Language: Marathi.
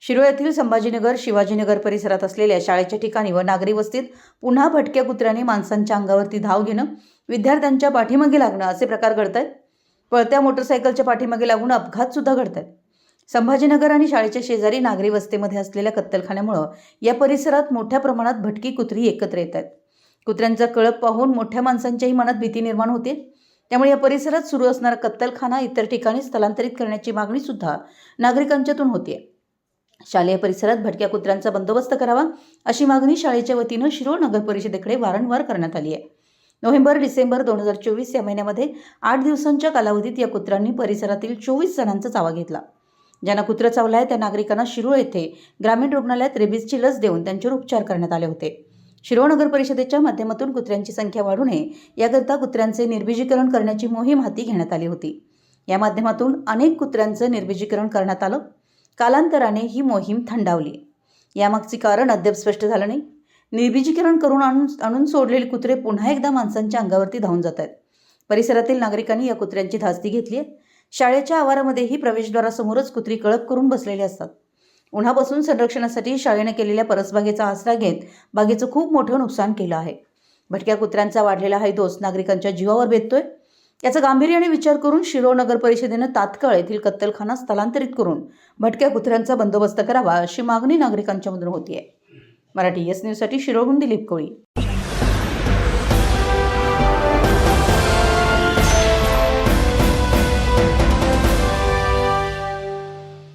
शिरोळ येथील संभाजीनगर शिवाजीनगर परिसरात असलेल्या शाळेच्या ठिकाणी व नागरी वस्तीत पुन्हा भटक्या कुत्र्याने माणसांच्या अंगावरती धाव घेणं विद्यार्थ्यांच्या पाठीमागे लागणं असे प्रकार घडत आहेत पळत्या मोटरसायकलच्या पाठीमागे लागून अपघात सुद्धा घडत आहेत संभाजीनगर आणि शाळेच्या शेजारी नागरी वस्तीमध्ये असलेल्या कत्तलखान्यामुळं या परिसरात मोठ्या प्रमाणात भटकी कुत्री एकत्र येत आहेत कुत्र्यांचा कळप पाहून मोठ्या माणसांच्याही मनात भीती निर्माण होते. त्यामुळे या परिसरात सुरू असणारा कत्तलखाना इतर ठिकाणी स्थलांतरित करण्याची मागणी सुद्धा नागरिकांच्यातून होते शालेय परिसरात भटक्या कुत्र्यांचा बंदोबस्त करावा अशी मागणी शाळेच्या वतीनं शिरोळ नगर परिषदेकडे वारंवार करण्यात आली आहे. नोव्हेंबर डिसेंबर दोन हजार चोवीस या महिन्यामध्ये आठ दिवसांच्या कालावधीत या कुत्र्यांनी परिसरातील चोवीस जणांचा चावा घेतला. ज्यांना कुत्रं चावला आहे त्या नागरिकांना शिरोळ येथे ग्रामीण रुग्णालयात रेबीजची लस देऊन त्यांच्यावर उपचार करण्यात आले होते. शिरोळ नगर परिषदेच्या माध्यमातून कुत्र्यांची संख्या वाढू नये याकरता कुत्र्यांचे निर्बीजीकरण करण्याची मोहीम हाती घेण्यात आली होती. या माध्यमातून अनेक कुत्र्यांचं निर्बीजीकरण करण्यात आलं. कालांतराने ही मोहीम थंडावली. यामागचे कारण अद्याप स्पष्ट झालं नाही. निर्बीजीकरण करून आणून आणून सोडलेले कुत्रे पुन्हा एकदा माणसांच्या अंगावरती धावून जात आहेत. परिसरातील नागरिकांनी या कुत्र्यांची धास्ती घेतली आहे. शाळेच्या आवारामध्येही प्रवेशद्वारासमोरच कुत्री कळप करून बसलेली असतात. उन्हापासून संरक्षणासाठी शाळेने केलेल्या परसबागेचा आसरा घेत बागेचं खूप मोठं नुकसान केलं आहे. भटक्या कुत्र्यांचा वाढलेला हैदोस नागरिकांच्या जीवावर बेततोय. याचा गांभीर्याने विचार करून शिरो नगर परिषदेनं तात्काळ येथील कत्तलखाना स्थलांतरित करून भटक्या कुत्र्यांचा बंदोबस्त करावा अशी मागणी नागरिकांच्यामधून आहे मराठी एस न्यूजसाठी शिरोळहून दिलीप कोळी.